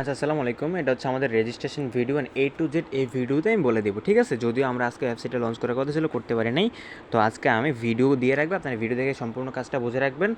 আচ্ছা আসসালামু আলাইকুম। এটা হচ্ছে আমাদের registration video and A to Z এই ভিডিওতে আমি বলে দেবো, ঠিক আছে? যদিও আমরা আজকে ওয়েবসাইটে লঞ্চ করার কথা ছিল, করতে পারি নাই। তো আজকে আমি ভিডিও দিয়ে রাখব, আপনারা ভিডিও দেখে সম্পূর্ণ কাজটা বুঝে রাখবেন।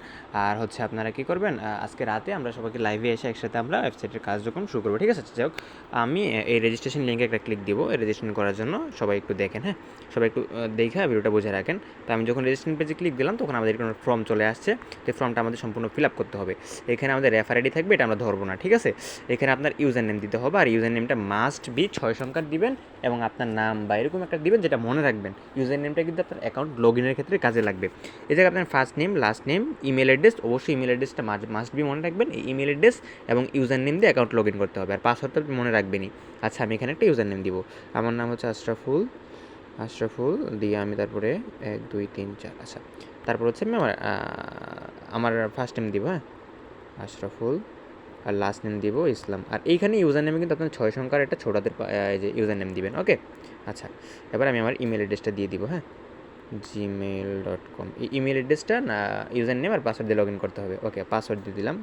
আর হচ্ছে আপনারা কী করবেন আজকে রাতে আমরা সবাইকে লাইভে এসে একসাথে আমরা ওয়েবসাইটের কাজ যখন শুরু করব, ঠিক আছে? যাই হোক, আমি এই রেজিস্ট্রেশন লিঙ্কে একটা ক্লিক দিব রেজিস্ট্রেশন করার জন্য সবাই একটু দেখেন হ্যাঁ? সবাই একটু দেখে ভিডিওটা বুঝে রাখেন। তো আমি যখন রেজিস্ট্রেশন পেজে ক্লিক দিলাম, তখন আমাদের কোনো ফর্ম চলে আসছে। তো ফর্মটা আমাদের সম্পূর্ণ ফিল আপ করতে হবে। এখানে আমাদের রেফার আইডি থাকবে, এটা আমরা ধরবো না, ঠিক আছে? এখানে আপনার ইউজার নেম দিতে হবে আর ইউজার নেমটা মাস্ট বি ছয় সংখ্যার দিবেন এবং আপনার নাম বা এরকম একটা দিবেন যেটা মনে রাখবেন। ইউজার নেমটা কিন্তু আপনার অ্যাকাউন্ট লগ ইনের ক্ষেত্রে কাজে লাগবে। জায়গায় আপনার first name last name email address অবশ্যই ইমেল অ্যাড্রেসটা মাস্ট বি মনে রাখবেন। এই ইমেল অ্যাড্রেস এবং ইউজার নেম দিয়ে অ্যাকাউন্ট লগ ইন করতে হবে আর পাসওয়ার্ড আপনি মনে রাখবেনই। আচ্ছা আমি এখানে একটা ইউজার নেম দিব। আমার নাম হচ্ছে আশরাফুল। আশরাফুল, দিয়ে আমি তারপরে এক, দুই, তিন, চার আচ্ছা। তারপর হচ্ছে আমি আমার আমার ফার্স্ট নেম দিব হ্যাঁ? আশরাফুল। আর লাস্ট নেম দিব ইসলাম। আর এইখানে ইউজার নেমে কিন্তু আপনার ছয় সংখ্যার একটা ছোটাদের যে ইউজার নেম দিবেন ওকে আচ্ছা এবার আমি আমার ইমেল অ্যাড্রেসটা দিয়ে দিব হ্যাঁ? জিমেল ডট কম ইমেল অ্যাড্রেসটা না ইউজার নেম আর পাসওয়ার্ড দিয়ে লগ ইন করতে হবে। ওকে পাসওয়ার্ড দিয়ে দিলাম।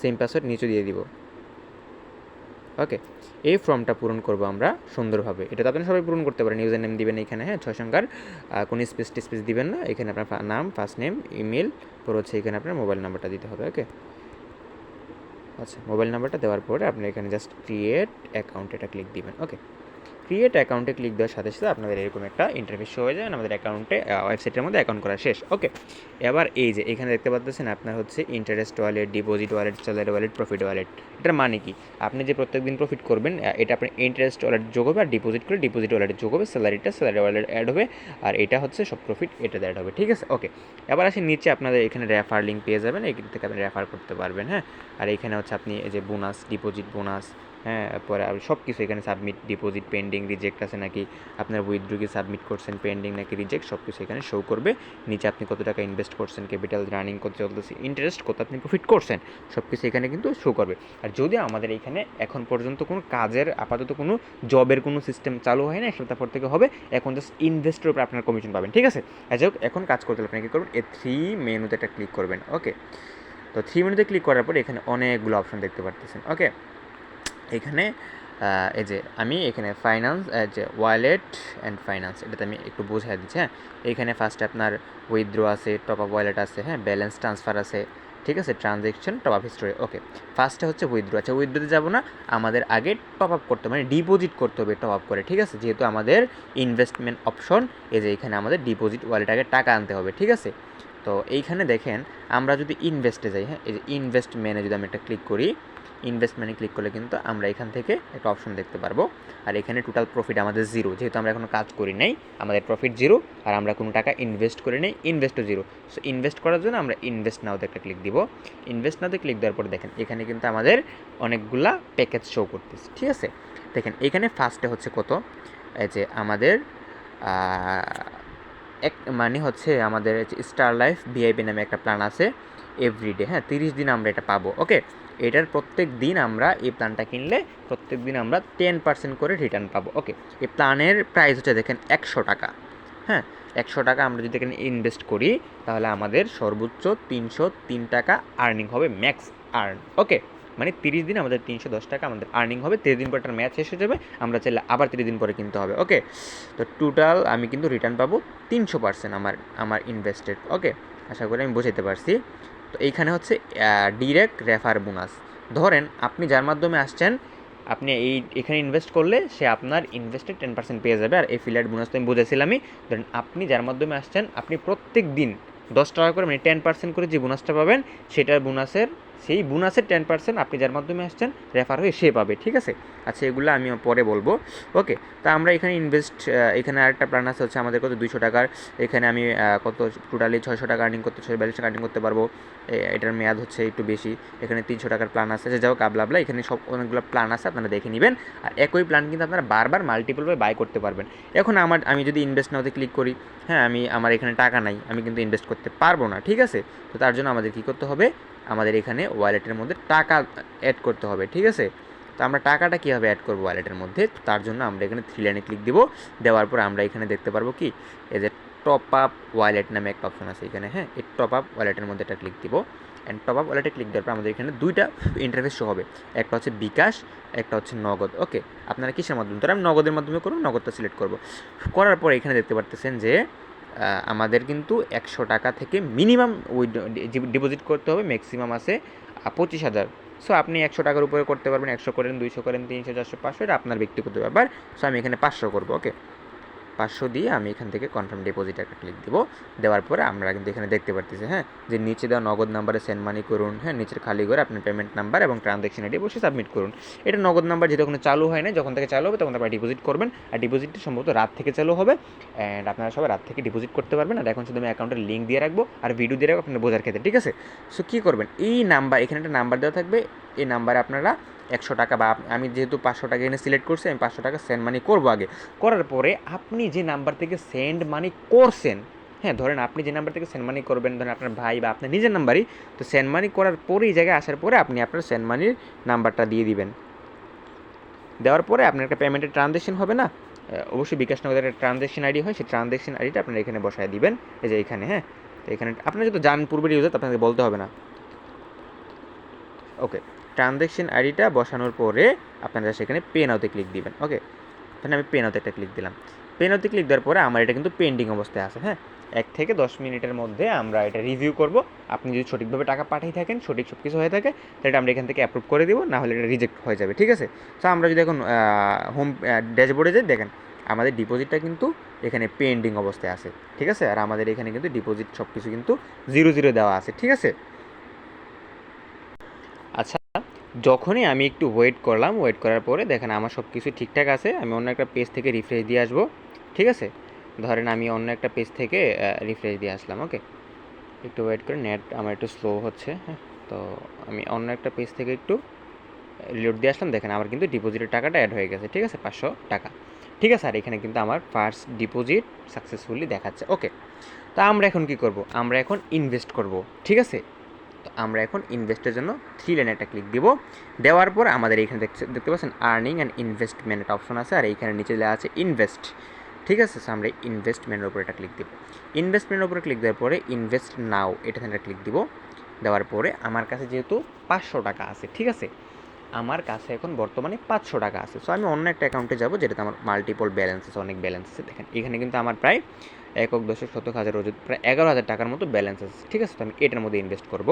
সেম পাসওয়ার্ড নিচে দিয়ে দিব। ওকে এই ফর্মটা পূরণ করব আমরা সুন্দরভাবে। এটা তো আপনি সবাই পূরণ করতে পারেন ইউজার নেম দিবেন এখানে হ্যাঁ? ছয় সংখ্যার কোনো স্পেস টিস্পেস দিবেন না। এখানে আপনার নাম ফার্স্ট নেম ইমেল পর হচ্ছে এখানে আপনার মোবাইল নাম্বারটা দিতে হবে ওকে আচ্ছা মোবাইল নাম্বারটা দেওয়ার পরে আপনি এখানে জাস্ট ক্রিয়েট অ্যাকাউন্ট এটা ক্লিক দিবেন ওকে ক্রিয়েট অ্যাকাউন্টে ক্লিক দেওয়ার সাথে সাথে আপনাদের এরকম একটা ইন্টারফেস শো হয়ে যায় আমাদের অ্যাকাউন্টে ওয়েবসাইটের মধ্যে অ্যাকাউন্ট করা শেষ। ওকে এবার এই যে, এখানে দেখতে পাচ্ছেন আপনার হচ্ছে interest wallet deposit wallet salary wallet profit wallet এটার মানে কি? আপনি যে প্রত্যেক দিন প্রফিট করবেন এটা আপনার ইন্টারেস্ট ওয়ালেট যোগ হবে আর ডিপোজিট করে ডিপোজিট ওয়ালেটে যোগ হবে স্যালারিটা স্যালারি ওয়ালেট অ্যাড হবে আর এটা হচ্ছে সব প্রফিট এটাতে অ্যাড হবে, ঠিক আছে? ওকে এবার আসি নিচে আপনাদের এখানে রেফার লিঙ্ক পেয়ে যাবেন, এখান থেকে আপনি রেফার করতে পারবেন হ্যাঁ? আর এখানে হচ্ছে আপনি এই যে বোনাস ডিপোজিট বোনাস হ্যাঁ পরে সব কিছু এখানে সাবমিট ডিপোজিট পেন্ডিং রিজেক্ট আছে নাকি, আপনার উইথড্রু কি সাবমিট করছেন পেন্ডিং নাকি রিজেক্ট সব কিছু এখানে শো করবে। নিচে আপনি কত টাকা ইনভেস্ট করছেন ক্যাপিটাল রানিং কত চলতেছে ইন্টারেস্ট কত আপনি প্রফিট করছেন সব কিছু এখানে কিন্তু শো করবে। আর যদি আমাদের এখানে এখন পর্যন্ত কোনো কাজের, আপাতত কোনো জবের কোনো সিস্টেম চালু হয় না, এক সপ্তাহ পর থেকে হবে, এখন জাস্ট ইনভেস্টের উপরে আপনার কমিশন পাবেন, ঠিক আছে? যাই হোক, এখন কাজ করতে আপনি কী করবেন? এ থ্রি মেনুতে একটা ক্লিক করবেন ওকে তো থ্রি মেনুতে ক্লিক করার পরে এখানে অনেকগুলো অপশন দেখতে পারতেছেন ওকে এখানে এই যে আমি এখানে ফাইন্যান্স যে ওয়ালেট অ্যান্ড ফাইন্যান্স এটাতে আমি একটু বোঝাই দিচ্ছি হ্যাঁ? এখানে ফার্স্টে আপনার উইথড্রো আছে টপ আপ ওয়ালেট আছে হ্যাঁ? ব্যালেন্স ট্রান্সফার আছে, ঠিক আছে? Transaction top up history okay ফার্স্টে হচ্ছে উইথড্রো আচ্ছা উইথড্রোতে যাব না, আমাদের আগে টপ আপ করতে হবে মানে ডিপোজিট করতে হবে টপ আপ করে, ঠিক আছে? যেহেতু আমাদের ইনভেস্টমেন্ট অপশন এই যে এখানে আমাদের ডিপোজিট ওয়ালেট আগে টাকা আনতে হবে, ঠিক আছে? তো এইখানে দেখেন, আমরা যদি ইনভেস্টে যাই হ্যাঁ? এই যে ইনভেস্ট যদি আমি একটা ক্লিক করি ইনভেস্টমেন্টে ক্লিক করলে কিন্তু আমরা এখান থেকে একটা অপশন দেখতে পারব। আর এখানে টোটাল প্রফিট আমাদের জিরো যেহেতু আমরা এখনও কাজ করি নাই, আমাদের প্রফিট জিরো আর আমরা কোনো টাকা ইনভেস্ট করি নাই ইনভেস্টও জিরো সো ইনভেস্ট করার জন্য আমরা ইনভেস্ট নাওতে একটা ক্লিক দিব। ইনভেস্ট নাওতে ক্লিক দেওয়ার পরে দেখেন, এখানে কিন্তু আমাদের অনেকগুলা প্যাকেজ শো করতেছে, ঠিক আছে? দেখেন, এখানে ফার্স্টে হচ্ছে কত? এই যে আমাদের এক মানে হচ্ছে আমাদের স্টার লাইফ ভিআইপি নামে একটা প্ল্যান আছে এভরিডে হ্যাঁ তিরিশ দিন আমরা এটা পাবো ওকে এটার প্রত্যেক দিন আমরা এই প্ল্যানটা কিনলে প্রত্যেক দিন আমরা টেন পার্সেন্ট করে রিটার্ন পাবো। ওকে এই প্ল্যানের প্রাইস হচ্ছে দেখেন একশো টাকা। হ্যাঁ একশো টাকা আমরা যদি এখানে ইনভেস্ট করি, তাহলে আমাদের সর্বোচ্চ তিনশো তিন টাকা আর্নিং হবে ম্যাক্স আর্ন ওকে মানে তিরিশ দিন আমাদের তিনশো দশ টাকা আমাদের আর্নিং হবে। তিরিশ দিন পর একটা ম্যাচ শেষ হয়ে যাবে, আমরা চাইলে আবার তিরিশ দিন পরে কিনতে হবে। ওকে তো টোটাল আমি কিন্তু রিটার্ন পাবো তিনশো পার্সেন্ট আমার আমার ইনভেস্টেড ওকে আশা করি আমি বোঝাতে পারছি। তো এইখানে হচ্ছে ডিরেক্ট রেফার বোনাস ধরেন আপনি যার মাধ্যমে আসছেন, আপনি এই, এখানে ইনভেস্ট করলে সে আপনার ইনভেস্টের টেন পার্সেন্ট পেয়ে যাবে। আর এফিলিয়েট বোনাস তো আমি বুঝেছিলামই। ধরেন আপনি যার মাধ্যমে আসছেন, আপনি প্রত্যেক দিন দশ টাকা করে মানে টেন পার্সেন্ট করে যে বোনাসটা পাবেন, সেটার বোনাসের সেই বোনাসের টেন পার্সেন্ট আপনি যার মাধ্যমে আসছেন রেফার হয়ে সে পাবে, ঠিক আছে? আচ্ছা এগুলো আমি পরে বলব। ওকে তা আমরা এখানে ইনভেস্ট এখানে আরেকটা প্ল্যান আছে হচ্ছে আমাদের কত? দুইশো টাকার। এখানে আমি কত টোটালি ছয়শো টাকা আর্নিং করতে, ছয় ব্যালেন্স টাকা আর্নিং করতে পারব। এটার মেয়াদ হচ্ছে একটু বেশি। এখানে তিনশো টাকার প্ল্যান আছে। যে যাও কাবলাবলা এখানে সব অনেকগুলো প্ল্যান আছে, আপনারা দেখে নেবেন। আর একই প্ল্যান কিন্তু আপনারা বারবার মাল্টিপলভাবে বাই করতে পারবেন। এখন আমার, আমি যদি ইনভেস্ট নাওতে ক্লিক করি হ্যাঁ আমি, আমার এখানে টাকা নাই, আমি কিন্তু ইনভেস্ট করতে পারব না, ঠিক আছে? তো তার জন্য আমাদের কী করতে হবে? আমাদের এখানে ওয়ালেটের মধ্যে টাকা অ্যাড করতে হবে, ঠিক আছে? তো আমরা টাকাটা কীভাবে অ্যাড করব ওয়ালেটের মধ্যে? তার জন্য আমরা এখানে থ্রি লাইনে ক্লিক দিব, দেওয়ার পর আমরা এখানে দেখতে পারব কি? এই যে টপ আপ ওয়ালেট নামে একটা অপশন আছে এখানে হ্যাঁ? এই টপ আপ ওয়ালেটের মধ্যে একটা ক্লিক দিব। অ্যান্ড টপ আপ ওয়ালেটে ক্লিক দেওয়ার পর আমাদের এখানে দুইটা ইন্টারফেস শো হবে। একটা হচ্ছে বিকাশ, একটা হচ্ছে নগদ ওকে আপনারা কিসের মাধ্যমে? ধর আমি নগদের মাধ্যমে করুন, নগদটা সিলেক্ট করব। করার পর এখানে দেখতে পারতেছেন যে আমাদের কিন্তু একশো টাকা থেকে মিনিমাম ওই ডিপোজিট করতে হবে, ম্যাক্সিমাম আছে পঁচিশ হাজার। সো আপনি একশো টাকার উপরে করতে পারবেন, একশো করেন, দুইশো করেন, তিনশো, চারশো, পাঁচশো, এটা আপনার ব্যক্তিগত ব্যাপার। সো আমি এখানে পাঁচশো করব ওকে পাঁচশো দিয়ে আমি এখান থেকে কনফার্ম ডিপোজিট একটা ক্লিক দিব। দেওয়ার পরে আমরা কিন্তু এখানে দেখতে পারতেছি হ্যাঁ? যে নিচে দেওয়া নগদ নাম্বারে সেন্ড মানি করুন হ্যাঁ? নিচের খালি করে আপনার পেমেন্ট নাম্বার এবং ট্রানজ্যাকশন আইডি বসে সাবমিট করুন। এটা নগদ নাম্বার যেটা কোনো চালু হয় না যখন থেকে চালু হবে তখন আপনারা ডিপোজিট করবেন। আর ডিপোজিটটা সম্ভবত রাত থেকে চালু হবে অ্যান্ড আপনারা সবাই রাত থেকে ডিপোজিট করতে পারবেন। আর এখন শুধু আমি অ্যাকাউন্টের লিঙ্ক দিয়ে রাখব আর ভিডিও দিয়ে রাখব আপনার বোঝার ক্ষেত্রে, ঠিক আছে? সো কী করবেন? এই নাম্বার এখানে একটা নাম্বার দেওয়া থাকবে। এই নাম্বারে আপনারা একশো টাকা বা আমি যেহেতু পাঁচশো টাকা এখানে সিলেক্ট করছি, আমি পাঁচশো টাকা সেন্ড মানি করব আগে। করার পরে আপনি যে নাম্বার থেকে সেন্ড মানি করছেন হ্যাঁ ধরেন আপনি যে নাম্বার থেকে সেন্ড মানি করবেন, ধরেন আপনার ভাই বা আপনার নিজের নাম্বারই তো সেন্ড মানি করার পরে এই জায়গায় আসার পরে আপনি আপনার সেন্ড মানির নাম্বারটা দিয়ে দিবেন। দেওয়ার পরে আপনার একটা পেমেন্টের ট্রানজ্যাকশন হবে না? অবশ্যই বিকাশ নগদের একটা ট্রানজ্যাকশন আইডি হয়, সেই ট্রানজ্যাকশন আইডিটা আপনার এখানে বসায় দিবেন। এই যে এখানে হ্যাঁ তো এখানে আপনার যদি জান পূর্বের ইউজার আপনাকে বলতে হবে না। ওকে ট্রানজ্যাকশন আইডিটা বসানোর পরে আপনারা সেখানে পে নাওতে ক্লিক দিবেন ওকে এখানে আমি পে নাওতে একটা ক্লিক দিলাম। পে নাওতে ক্লিক দেওয়ার পরে আমার এটা কিন্তু পেন্ডিং অবস্থায় আছে হ্যাঁ? এক থেকে দশ মিনিটের মধ্যে আমরা এটা রিভিউ করব। আপনি যদি সঠিকভাবে টাকা পাঠিয়ে থাকেন, সঠিক সব কিছু হয়ে থাকে, তাহলে আমরা এখান থেকে অ্যাপ্রুভ করে দেবো, না হলে এটা রিজেক্ট হয়ে যাবে, ঠিক আছে? তো আমরা যদি এখন হোম ড্যাশবোর্ডে যাই, দেখেন, আমাদের ডিপোজিটটা কিন্তু এখানে পেন্ডিং অবস্থায় আছে, ঠিক আছে? আর আমাদের এখানে কিন্তু ডিপোজিট সব কিছু কিন্তু জিরো জিরো দেওয়া আছে, ঠিক আছে আচ্ছা যখনই আমি একটু ওয়েট করলাম ওয়েট করার পরে দেখেন আমার সব কিছু ঠিকঠাক আছে, আমি অন্য একটা পেজ থেকে রিফ্রেশ দিয়ে আসব, ঠিক আছে? ধরেন আমি অন্য একটা পেজ থেকে রিফ্রেশ দিয়ে আসলাম ওকে একটু ওয়েট করে নেট আমার একটু স্লো হচ্ছে হ্যাঁ? তো আমি অন্য একটা পেজ থেকে একটু রিলোড দিয়ে আসলাম, দেখেন আমার কিন্তু ডিপোজিটের টাকাটা অ্যাড হয়ে গেছে, ঠিক আছে? পাঁচশো টাকা। ঠিক আছে? আর এখানে কিন্তু আমার ফার্স্ট ডিপোজিট সাকসেসফুলি দেখাচ্ছে ওকে তো আমরা এখন কি করব? আমরা এখন ইনভেস্ট করব, ঠিক আছে? তো আমরা এখন ইনভেস্টের জন্য থ্রি লাইনে একটা ক্লিক দিব। দেওয়ার পর আমাদের এইখানে দেখতে পাচ্ছেন আর্নিং অ্যান্ড ইনভেস্টমেন্ট একটা অপশন আছে, আর এইখানে নিচে দেওয়া আছে ইনভেস্ট ঠিক আছে? আমরা ইনভেস্টমেন্টের উপরে একটা ক্লিক দিব। ইনভেস্টমেন্টের উপরে ক্লিক দেওয়ার পরে ইনভেস্ট নাও এটা একটা ক্লিক দিব। দেওয়ার পরে আমার কাছে যেহেতু পাঁচশো টাকা আছে, ঠিক আছে? আমার কাছে এখন বর্তমানে পাঁচশো টাকা আছে। সো আমি অন্য একটা অ্যাকাউন্টে যাব, যেটাতে আমার মাল্টিপল ব্যালেন্স আছে অনেক ব্যালেন্স আছে। দেখেন, এখানে কিন্তু আমার প্রায় একক, দশক, শতক, হাজার ওজন প্রায় এগারো হাজার টাকার মতো ব্যালেন্স আছে। ঠিক আছে, তো আমি এটার মধ্যে ইনভেস্ট করব।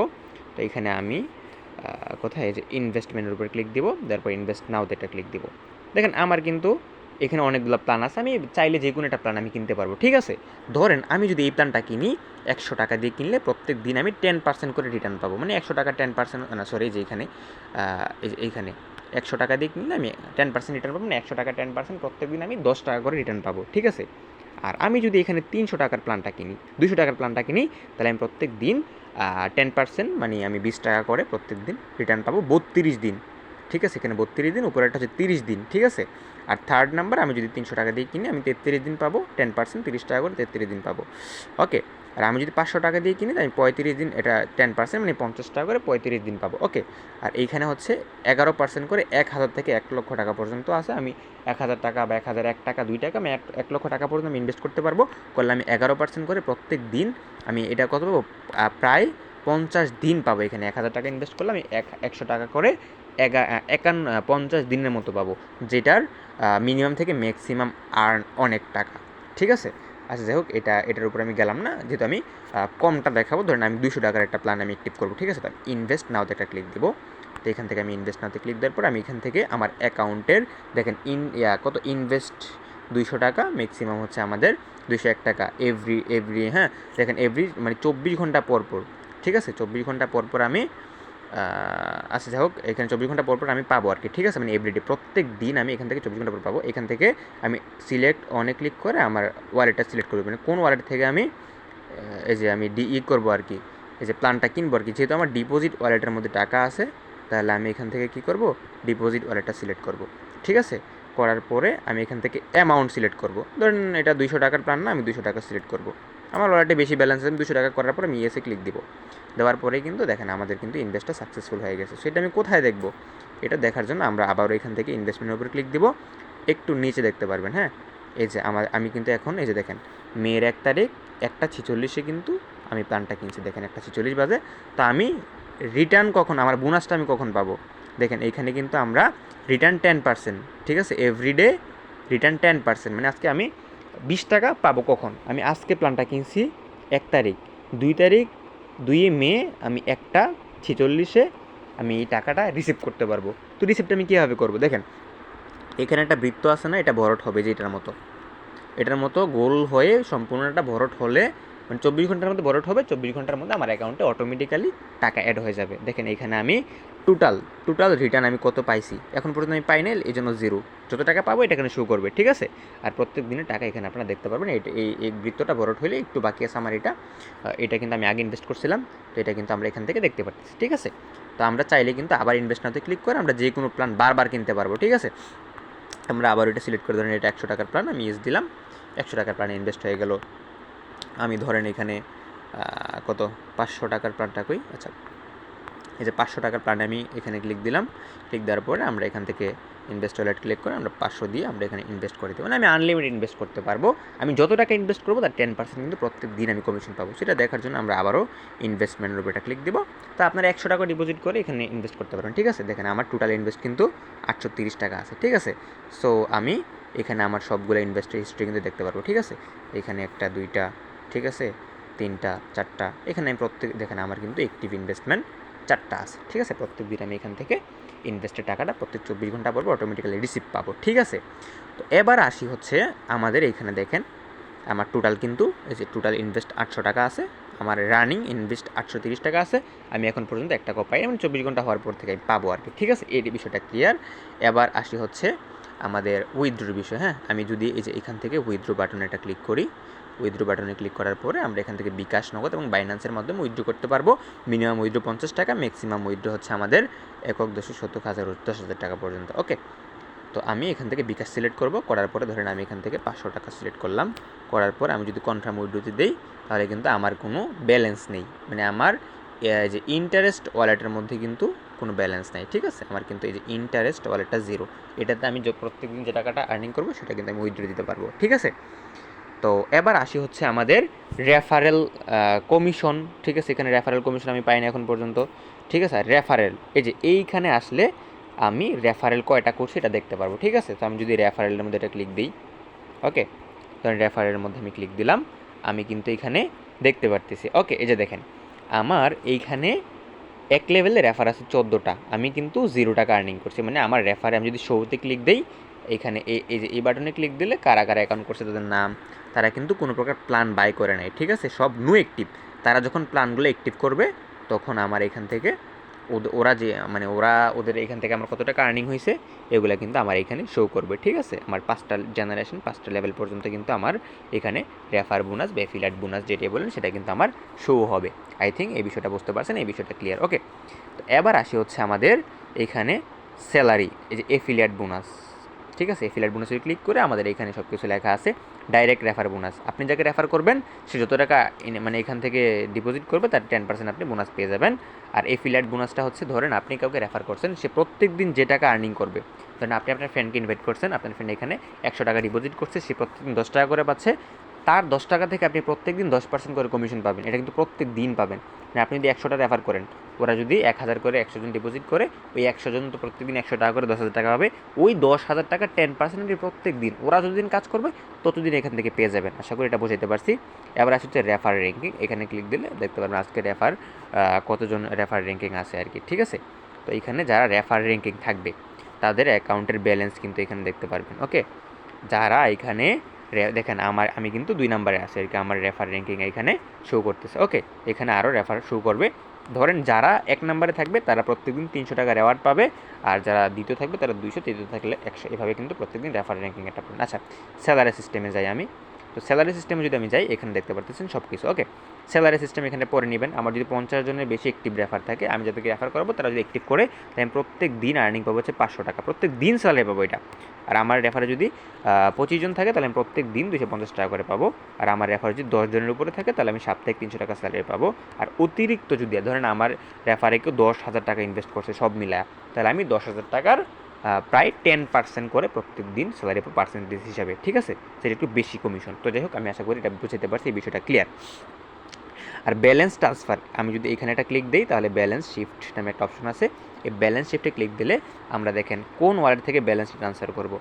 তো এখানে আমি কোথায়? যে ইনভেস্টমেন্টের উপর ক্লিক দিব, তারপর ইনভেস্ট নাওতে এটা ক্লিক দিব। দেখেন, আমার কিন্তু এখানে অনেকগুলো প্ল্যান আছে, আমি চাইলে যে কোনো একটা প্ল্যান আমি কিনতে পারব, ঠিক আছে? ধরেন আমি যদি এই প্ল্যানটা কিনি, একশো টাকা দিয়ে কিনলে প্রত্যেক দিন আমি টেন পার্সেন্ট করে রিটার্ন পাবো মানে একশো টাকা টেন পার্সেন্ট না সরি যে এখানে এইখানে একশো টাকা দিয়ে কিনলে আমি টেন পার্সেন্ট রিটার্ন পাবো মানে একশো টাকা টেন পার্সেন্ট প্রত্যেক দিন আমি দশ টাকা করে রিটার্ন পাবো, ঠিক আছে? আর আমি যদি এখানে তিনশো টাকার প্ল্যানটা কিনি দুশো টাকার প্ল্যানটা কিনি, তাহলে আমি প্রত্যেক দিন টেন পার্সেন্ট মানে আমি বিশ টাকা করে প্রত্যেক দিন রিটার্ন পাবো, বত্রিশ দিন, ঠিক আছে? এখানে বত্রিশ দিন উপরে একটা হচ্ছে তিরিশ দিন, ঠিক আছে? আর থার্ড নাম্বার আমি যদি তিনশো টাকা দিয়ে কিনি, আমি তেত্রিশ দিন পাবো টেন পার্সেন্ট তিরিশ টাকা করে তেত্রিশ দিন পাবো। ওকে আর আমি যদি পাঁচশো টাকা দিয়ে কিনি আমি পঁয়ত্রিশ দিন, এটা টেন পার্সেন্ট মানে পঞ্চাশ টাকা করে পঁয়ত্রিশ দিন পাবো। ওকে আর এইখানে হচ্ছে এগারো পার্সেন্ট করে এক হাজার থেকে এক লক্ষ টাকা পর্যন্ত আছে। আমি এক হাজার টাকা বা এক হাজার এক টাকা, দুই টাকা, আমি এক এক লক্ষ টাকা পর্যন্ত আমি ইনভেস্ট করতে পারব। করলে আমি এগারো পার্সেন্ট করে প্রত্যেক দিন আমি এটা কত পাবো? প্রায় পঞ্চাশ দিন পাবো এখানে। এক হাজার টাকা ইনভেস্ট করলে আমি এক, একশো টাকা করে এগা, একান্ন, পঞ্চাশ দিনের মতো পাবো। যেটার মিনিমাম থেকে ম্যাক্সিমাম আর্ন অনেক টাকা। ঠিক আছে? আচ্ছা যাই হোক, এটা, এটার উপর আমি গেলাম না। যেহেতু আমি কমটা দেখাবো, ধরেন আমি দুশো টাকার একটা প্ল্যান আমি অ্যাক্টিভ করব, ঠিক আছে? তো ইনভেস্ট নাওতে একটা ক্লিক দেবো। তো এখান থেকে আমি ইনভেস্ট নাওতে ক্লিক দেওয়ার পর আমি এখান থেকে আমার অ্যাকাউন্টের, দেখেন ইন কত ইনভেস্ট দুইশো টাকা ম্যাক্সিমাম হচ্ছে আমাদের দুইশো এক টাকা এভরি এভরি হ্যাঁ? দেখেন এভরি মানে চব্বিশ ঘণ্টা পর পর, ঠিক আছে? চব্বিশ ঘণ্টা পর পর আমি আচ্ছা যাই হোক, এখানে চব্বিশ ঘণ্টা পর পর আমি পাবো আর কি, ঠিক আছে? মানে এভরিডে প্রত্যেক দিন আমি এখান থেকে চব্বিশ ঘণ্টা পর পাবো। এখান থেকে আমি সিলেক্ট অনে ক্লিক করে আমার ওয়ালেটটা সিলেক্ট করব। মানে কোন ওয়ালেট থেকে আমি এই যে আমি ডি ই করব আর কি, এই যে প্ল্যানটা কিনবো আর কি। যেহেতু আমার ডিপোজিট ওয়ালেটের মধ্যে টাকা আছে, তাহলে আমি এখান থেকে কি করব? ডিপোজিট ওয়ালেটটা সিলেক্ট করব, ঠিক আছে? করার পরে আমি এখান থেকে অ্যামাউন্ট সিলেক্ট করব। ধরেন এটা দুইশো টাকার প্ল্যান না, আমি দুইশো টাকা সিলেক্ট করব। আমার ওয়ালেটে বেশি ব্যালেন্স আছে, আমি দুশো টাকা করার পরে আমি ইয়েসে ক্লিক দিব। দেওয়ার পরে কিন্তু দেখেন আমাদের কিন্তু ইনভেস্টটা সাকসেসফুল হয়ে গেছে। সেটা আমি কোথায় দেখব? এটা দেখার জন্য আমরা আবারও এখান থেকে ইনভেস্টমেন্টের উপরে ক্লিক দিব। একটু নিচে দেখতে পারবেন হ্যাঁ? এই যে আমার, আমি কিন্তু এখন, এই যে দেখেন, মেয়ের এক তারিখ, একটা ছিচল্লিশে কিন্তু আমি প্ল্যানটা কিনছি। দেখেন, একটা ছিচল্লিশ বাজে, তা আমি রিটার্ন কখন, আমার বোনাসটা আমি কখন পাবো? দেখেন, এইখানে কিন্তু আমরা রিটার্ন টেন পার্সেন্ট ঠিক আছে? এভরিডে রিটার্ন টেন পার্সেন্ট মানে আজকে আমি বিশ টাকা পাবো কখন? আমি আজকে প্ল্যানটা কিনছি এক তারিখ। দুই তারিখ দুই মে, আমি একটা, ছেচল্লিশে আমি এই টাকাটা রিসিভ করতে পারব। তো রিসিভটা আমি কীভাবে করব? দেখেন, এখানে একটা বৃত্ত আছে না, এটা ভরট হবে যে এটার মতো। এটার মতো গোল হয়ে সম্পূর্ণ একটা ভরট হলে মানে চব্বিশ ঘণ্টার মধ্যে ভরট হবে, চব্বিশ ঘণ্টার মধ্যে আমার অ্যাকাউন্টে অটোমেটিক্যালি টাকা অ্যাড হয়ে যাবে। দেখেন, এখানে আমি টোটাল টোটাল রিটার্ন আমি কত পাইছি? এখন পর্যন্ত আমি পাই নাই, এই জন্য জিরো যত টাকা পাবো এটা এখানে শো করবে, ঠিক আছে? আর প্রত্যেক দিনের টাকা এখানে আপনারা দেখতে পারবেন, এই এই বৃত্তটা ভরট হলে একটু বাকি আছে আমার এটা এটা কিন্তু আমি আগে ইনভেস্ট করছিলাম, তো এটা কিন্তু আমরা এখান থেকে দেখতে পাচ্ছি ঠিক আছে? তো আমরা চাইলে কিন্তু আবার ইনভেস্ট নাতে ক্লিক করে আমরা যে কোনো প্ল্যান বারবার কিনতে পারব, ঠিক আছে? আমরা আবার এটা সিলেক্ট করে ধরেন এটা একশো টাকার প্ল্যান আমি ইউজ দিলাম, একশো টাকার প্ল্যানে ইনভেস্ট হয়ে গেল। আমি ধরেন এখানে কত? পাঁচশো টাকার প্ল্যানটা কই? আচ্ছা এই যে পাঁচশো টাকার প্ল্যানে আমি এখানে ক্লিক দিলাম। ক্লিক দেওয়ার পরে আমরা এখান থেকে ইনভেস্ট ওয়ালেট ক্লিক করে আমরা পাঁচশো দিয়ে আমরা এখানে ইনভেস্ট করে দেবো। মানে আমি আনলিমিটেড ইনভেস্ট করতে পারব। আমি যত টাকা ইনভেস্ট করব তার টেন পার্সেন্ট কিন্তু প্রত্যেক দিন আমি কমিশন পাবো। সেটা দেখার জন্য আমরা আবারও ইনভেস্টমেন্টের উপর এটা ক্লিক দেবো। তা আপনারা একশো টাকা ডিপোজিট করে এখানে ইনভেস্ট করতে পারেন ঠিক আছে? দেখেন আমার টোটাল ইনভেস্ট কিন্তু আটশো তিরিশ টাকা আছে, ঠিক আছে? সো আমি এখানে আমার সবগুলো ইনভেস্টের হিস্ট্রি কিন্তু দেখতে পারব, ঠিক আছে? এখানে একটা, দুইটা, ঠিক আছে? তিনটা, চারটা, এখানে আমি প্রত্যেক, দেখেন আমার কিন্তু একটিভ ইনভেস্টমেন্ট চারটা আছে, ঠিক আছে? প্রত্যেক দিন আমি এখান থেকে ইনভেস্টের টাকাটা প্রত্যেক চব্বিশ ঘণ্টা পর অটোমেটিক্যালি রিসিভ পাবো, ঠিক আছে? তো এবার আসি হচ্ছে আমাদের এইখানে দেখেন, আমার টোটাল কিন্তু, এই যে টোটাল ইনভেস্ট আটশো টাকা আছে, আমার রানিং ইনভেস্ট আটশো তিরিশ টাকা আছে, আমি এখন পর্যন্ত এক টাকাও পাই মানে চব্বিশ ঘণ্টা হওয়ার পর থেকে আমি পাবো আর কি, ঠিক আছে? এই বিষয়টা ক্লিয়ার এবার আসি হচ্ছে আমাদের উইথড্রোর বিষয় হ্যাঁ? আমি যদি এই যে এখান থেকে উইথড্রো বাটনে এটা ক্লিক করি উইথড্রো বাটনে ক্লিক করার পরে আমরা এখান থেকে বিকাশ নগদ এবং বাইন্যান্সের মাধ্যমে উইথড্রো করতে পারব। মিনিমাম উইথড্রো পঞ্চাশ টাকা ম্যাক্সিমাম উইথড্রো হচ্ছে আমাদের একক দশে সত্তর হাজার দশ হাজার টাকা পর্যন্ত। ওকে তো আমি এখান থেকে বিকাশ সিলেক্ট করব। করার পরে ধরেন আমি এখান থেকে পাঁচশো টাকা সিলেক্ট করলাম। করার পর আমি যদি কনফার্ম উইথড্রোতে দিই, তাহলে কিন্তু আমার কোনো ব্যালেন্স নেই। মানে আমার যে ইন্টারেস্ট ওয়ালেটের মধ্যে কিন্তু কোনো ব্যালেন্স নাই। ঠিক আছে? আমার কিন্তু এই যে ইন্টারেস্ট ওয়ালেটটা জিরো এটাতে আমি প্রত্যেকদিন যে টাকাটা আর্নিং করব, সেটা কিন্তু আমি উইথড্রো দিতে পারব। ঠিক আছে? তো এবার আসি হচ্ছে আমাদের রেফারেল কমিশন ঠিক আছে? এখানে রেফারেল কমিশন আমি পাই না এখন পর্যন্ত। ঠিক আছে? রেফারেল এই যে এইখানে আসলে আমি রেফারেল কয়টা করছি এটা দেখতে পারব, ঠিক আছে? তো আমি যদি রেফারেলের মধ্যে এটা ক্লিক দিই ওকে ধরেন রেফারেলের মধ্যে আমি ক্লিক দিলাম, আমি কিন্তু এখানে দেখতে পারতেছি। ওকে এই যে দেখেন, আমার এইখানে এক লেভেলে রেফার আছে চোদ্দোটা, আমি কিন্তু জিরো টাকা আর্নিং করছি। মানে আমার রেফারে আমি যদি শোতে ক্লিক দিই এইখানে এই এই যে এই বাটনে ক্লিক দিলে কারা কারা অ্যাকাউন্ট করছে তাদের নাম। তারা কিন্তু কোনো প্রকার প্ল্যান বাই করে নেয়, ঠিক আছে? সব নো অ্যাক্টিভ তারা যখন প্ল্যানগুলো অ্যাক্টিভ করবে, তখন আমার এখান থেকে ওরা যে মানে ওরা ওদের এখান থেকে আমার কত টাকা আর্নিং হয়েছে এগুলো কিন্তু আমার এখানে শো করবে, ঠিক আছে? আমার পাঁচটা জেনারেশন পাঁচটা লেভেল পর্যন্ত কিন্তু আমার এখানে রেফার বোনাস বা এফিলাট বোনাস যেটা বলেন, সেটা কিন্তু আমার শো হবে। আই থিঙ্ক এই বিষয়টা বুঝতে পারছেন, এই বিষয়টা ক্লিয়ার ওকে তো এবার আসি হচ্ছে আমাদের এখানে স্যালারি এই যে এফিলিয়েট বোনাস ঠিক আছে? এফিলিয়েট বোনাসে ক্লিক করে আমাদের এখানে সব কিছু লেখা আছে ডাইরেক্ট রেফার বোনাস আপনি যাকে রেফার করবেন, সে যত টাকা মানে এখান থেকে ডিপোজিট করবে, তার টেন পার্সেন্ট আপনি বোনাস পেয়ে যাবেন। আর এফিলিয়েট বোনাসটা হচ্ছে, ধরেন আপনি কাউকে রেফার করছেন, সে প্রত্যেক দিন যে টাকা আর্নিং করবে, ধরেন আপনি আপনার ফ্রেন্ডকে ইনভাইট করছেন, আপনার ফ্রেন্ড এখানে একশো টাকা ডিপোজিট করছে, সে প্রত্যেকদিন দশ টাকা করে পাচ্ছে তার দশ টাকা থেকে আপনি প্রত্যেক দিন দশ পার্সেন্ট করে কমিশন পাবেন। এটা কিন্তু প্রত্যেক দিন পাবেন। মানে আপনি যদি একশোটা রেফার করেন, ওরা যদি এক হাজার করে একশো জন ডিপোজিট করে, ওই একশো জন তো প্রত্যেকদিন একশো টাকা করে, দশ হাজার টাকা পাবে। ওই দশ হাজার টাকা টেন পার্সেন্ট প্রত্যেক দিন, ওরা যতদিন কাজ করবে, ততদিন এখান থেকে পেয়ে যাবেন। আশা করি এটা বোঝাতে পারছি। এবার আসছে রেফার র্যাঙ্কিং এখানে ক্লিক দিলে দেখতে পারবেন আজকে রেফার কতজন রেফার র্যাঙ্কিং আছে আর কি, ঠিক আছে? তো এখানে যারা রেফার র্যাঙ্কিং থাকবে, তাদের অ্যাকাউন্টের ব্যালেন্স কিন্তু এখানে দেখতে পারবেন ওকে যারা এখানে দেখেন আমার, আমি কিন্তু দুই নাম্বারে আছে আর কি, আমার রেফার র্যাঙ্কিং এখানে শো করতেছে। ওকে এখানে আরও রেফার শো করবে। ধরেন যারা এক নম্বরে থাকবে, তারা প্রত্যেকদিন তিনশো টাকা রেওয়ার্ড পাবে। আর যারা দ্বিতীয় থাকবে, তারা দুইশো, তৃতীয় থাকলে একশো। এভাবে কিন্তু প্রত্যেকদিন রেফার র্যাঙ্কিং একটা আচ্ছা স্যালারি সিস্টেমে যাই আমি। তো স্যালারি সিস্টেমে যদি আমি যাই, এখানে দেখতে পারতেছেন সব কিছু ওকে স্যালারি সিস্টেম এখানে পরে নেবেন। আমার যদি পঞ্চাশ জনের বেশি অ্যাক্টিভ রেফার থাকে, আমি যাদেরকে রেফার করব, তারা যদি অ্যাক্টিভ করে, তাহলে আমি প্রত্যেক দিন আর্নিং পাবো হচ্ছে পাঁচশো টাকা। প্রত্যেক দিন স্যালারি পাবো এটা। আর আমার রেফারে যদি পঁচিশ জন থাকে, তাহলে আমি প্রত্যেক দিন দুশো পঞ্চাশ টাকা করে পাবো। আর আমার রেফার যদি দশ জনের উপরে থাকে, তাহলে আমি সাপ্তাহিক তিনশো টাকা স্যালারি পাবো। আর অতিরিক্ত যদি, ধরেন আমার রেফারে কেউ দশ হাজার টাকা ইনভেস্ট করছে, সব মিলায়, তাহলে আমি দশ হাজার টাকার প্রায় টেন পার্সেন্ট করে প্রত্যেক দিন স্যালারি পার্সেন্টেজ হিসাবে, ঠিক আছে? সেটা একটু বেশি কমিশন তো যাই হোক, আমি আশা করি এটা বুঝতে পারছি, এই বিষয়টা ক্লিয়ার আর ব্যালেন্স ট্রান্সফার আমি যদি এখানে একটা ক্লিক দিই, তাহলে ব্যালেন্স শিফট নামে একটা অপশন আছে। এই ব্যালেন্স শিফটে ক্লিক দিলে আমরা দেখেন কোন ওয়ালেট থেকে ব্যালেন্স ট্রান্সফার করব।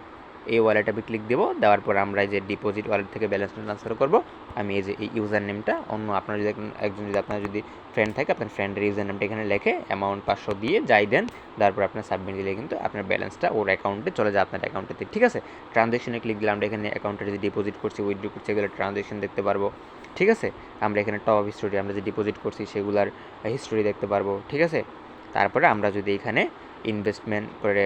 এই ওয়ালেটে আমি ক্লিক দেবো, দেওয়ার পর আমরা এই যে ডিপোজিট ওয়ালেট থেকে ব্যালেন্স ট্রান্সফার করব। আমি এই যে এই ইউজার নেমটা অন্য আপনার যদি একজন- যদি আপনার যদি ফ্রেন্ড থাকে, আপনার ফ্রেন্ডের ইউজার নেমটা এখানে লেখে অ্যামাউন্ট পাঁচশো দিয়ে যাই দেন তারপর আপনার সাবমিট দিলে কিন্তু আপনার ব্যালেন্সটা ওর অ্যাকাউন্টে চলে যায় আপনার অ্যাকাউন্টেতে ঠিক আছে? ট্রানজ্যাকশনে ক্লিক দিলে আমরা এখানে অ্যাকাউন্টে যদি ডিপোজিট করছি উইথড্র করছি, এগুলো ট্রানজ্যাকশন দেখতে পারব, ঠিক আছে? আমরা এখানে টপ হিস্টোরি আমরা যে ডিপোজিট করছি, সেগুলার হিস্টোরি দেখতে পারব, ঠিক আছে? তারপরে আমরা যদি এখানে ইনভেস্টমেন্ট করে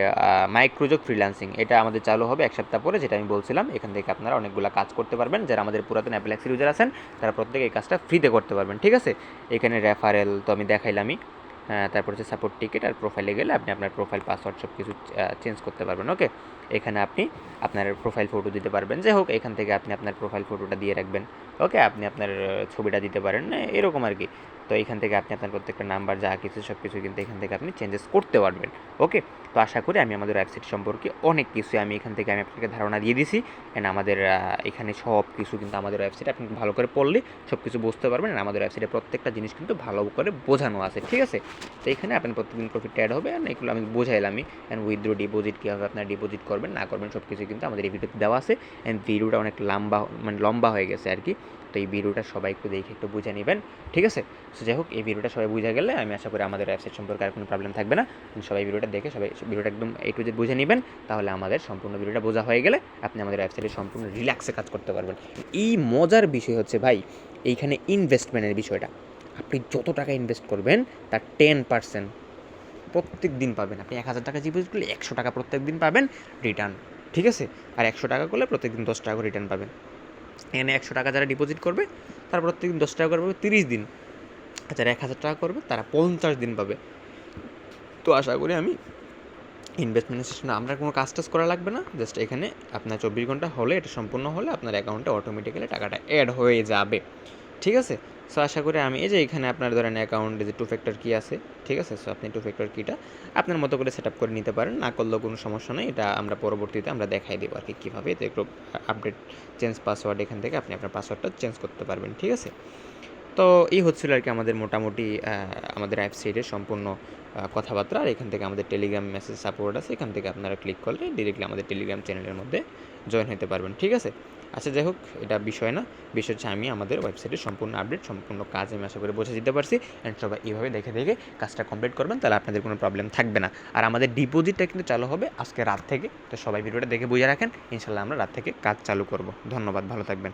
মাইক্রোজক ফ্রিলান্সিং এটা আমাদের চালু হবে এক সপ্তাহ পরে, যেটা আমি বলছিলাম। এখান থেকে আপনারা অনেকগুলো কাজ করতে পারবেন, যারা আমাদের পুরাতন অ্যাপ্লাক্সি ইউজার আছেন, তারা প্রত্যেকে এই কাজটা ফ্রিতে করতে পারবেন, ঠিক আছে? এখানে রেফারেল তো আমি দেখাইলামই। তারপর হচ্ছে সাপোর্ট টিকিট আর প্রোফাইলে গেলে আপনি আপনার প্রোফাইল পাসওয়ার্ড সব কিছু চেঞ্জ করতে পারবেন ওকে এখানে আপনি আপনার প্রোফাইল ফটো দিতে পারবেন। যে হোক, এখান থেকে আপনি আপনার প্রোফাইল ফটোটা দিয়ে রাখবেন ওকে আপনি আপনার ছবিটা দিতে পারেন এরকম আর কি। তো এখান থেকে আপনি আপনার প্রত্যেকটা নাম্বার যা কিছু সব কিছু কিন্তু এখান থেকে আপনি চেঞ্জেস করতে পারবেন ওকে তো আশা করি আমি আমাদের ওয়েবসাইট সম্পর্কে অনেক কিছু আমি এখান থেকে আমি আপনাকে ধারণা দিয়ে দিছি। অ্যান্ড আমাদের এখানে সব কিছু কিন্তু আমাদের ওয়েবসাইটে আপনি ভালো করে পড়লে সব কিছু বুঝতে পারবেন। আর আমাদের ওয়েবসাইটে প্রত্যেকটা জিনিস কিন্তু ভালো করে বোঝানো আছে, ঠিক আছে? তো এখানে আপনার প্রত্যেকদিন প্রফিট অ্যাড হবে অ্যান্ড এগুলো আমি বোঝাইলামই অ্যান্ড উইথড্র ডিপোজিট কীভাবে আপনার ডিপোজিট করবেন, না করবেন, সব কিছু কিন্তু আমাদের এই ভিডিওতে দেওয়া আছে। অ্যান্ড ভিডিওটা অনেক লম্বা মানে লম্বা হয়ে গেছে আর কি। তো এই ভিডিওটা সবাই একটু দেখে একটু বুঝে নেবেন, ঠিক আছে? সো যাই হোক, এই ভিডিওটা সবাই বুঝে গেলে আমি আশা করি আমাদের ওয়েবসাইট সম্পর্কে আর কোনো প্রবলেম থাকবে না। সবাই ভিডিওটা দেখে সবাই ভিডিওটা একদম এই টু জেড বুঝে নেবেন, তাহলে আমাদের সম্পূর্ণ ভিডিওটা বোঝা হয়ে গেলে আপনি আমাদের ওয়েবসাইটে সম্পূর্ণ রিল্যাক্সে কাজ করতে পারবেন। এই মজার বিষয় হচ্ছে ভাই, এইখানে ইনভেস্টমেন্টের বিষয়টা। আপনি যত টাকা ইনভেস্ট করবেন, তার টেন পার্সেন্ট প্রত্যেক দিন পাবেন। আপনি এক হাজার টাকা ডিপোজিট করলে একশো টাকা প্রত্যেক দিন পাবেন রিটার্ন ঠিক আছে? আর একশো টাকা করলে প্রত্যেক দিন দশ টাকা করে রিটার্ন পাবেন। এখানে একশো টাকা যারা ডিপোজিট করবে, তারা প্রত্যেক দিন দশ টাকা করে পাবে তিরিশ দিন। যারা এক হাজার টাকা করবে, তারা পঞ্চাশ দিন পাবে। তো আশা করি আমি ইনভেস্টমেন্টের সিস্টেমে আপনার কোনো কাজ টাজ করা লাগবে না জাস্ট এখানে আপনার চব্বিশ ঘণ্টা হলে, এটা সম্পূর্ণ হলে আপনার অ্যাকাউন্টে অটোমেটিক্যালি টাকাটা অ্যাড হয়ে যাবে। ঠিক আছে? সো আশা করি আমি এই যে এখানে আপনার ধরেন অ্যাকাউন্টে যে টু ফ্যাক্টর কী আছে, ঠিক আছে? সো আপনি টু ফ্যাক্টর কিটা আপনার মতো করে সেট আপ করে নিতে পারেন, না করলেও কোনো সমস্যা নেই, এটা আমরা পরবর্তীতে আমরা দেখাই দেবো আর কি কীভাবে। এতে একটু আপডেট চেঞ্জ পাসওয়ার্ড এখান থেকে আপনি আপনার পাসওয়ার্ডটা চেঞ্জ করতে পারবেন, ঠিক আছে? তো এই হচ্ছিল আর কি আমাদের মোটামুটি আমাদের ওয়েবসাইটের সম্পূর্ণ কথাবার্তা। আর এখান থেকে আমাদের টেলিগ্রাম মেসেজ সাপোর্ট আছে, এখান থেকে আপনারা ক্লিক করলে ডিরেক্টলি আমাদের টেলিগ্রাম চ্যানেলের মধ্যে জয়েন হতে পারবেন, ঠিক আছে? আচ্ছা যাই হোক, এটা বিষয় না। বিষয় হচ্ছে আমি আমাদের ওয়েবসাইটের সম্পূর্ণ আপডেট সম্পূর্ণ কাজ আমি আশা করে বোঝা দিতে পারছি। অ্যান্ড সবাই এইভাবে দেখে দেখে কাজটা কমপ্লিট করবেন, তাহলে আপনাদের কোনো প্রবলেম থাকবে না। আর আমাদের ডিপোজিটটা কিন্তু চালু হবে আজকে রাত থেকে। তো সবাই ভিডিওটা দেখে বুঝে রাখেন। ইনশাল্লাহ আমরা রাত থেকে কাজ চালু করব। ধন্যবাদ, ভালো থাকবেন।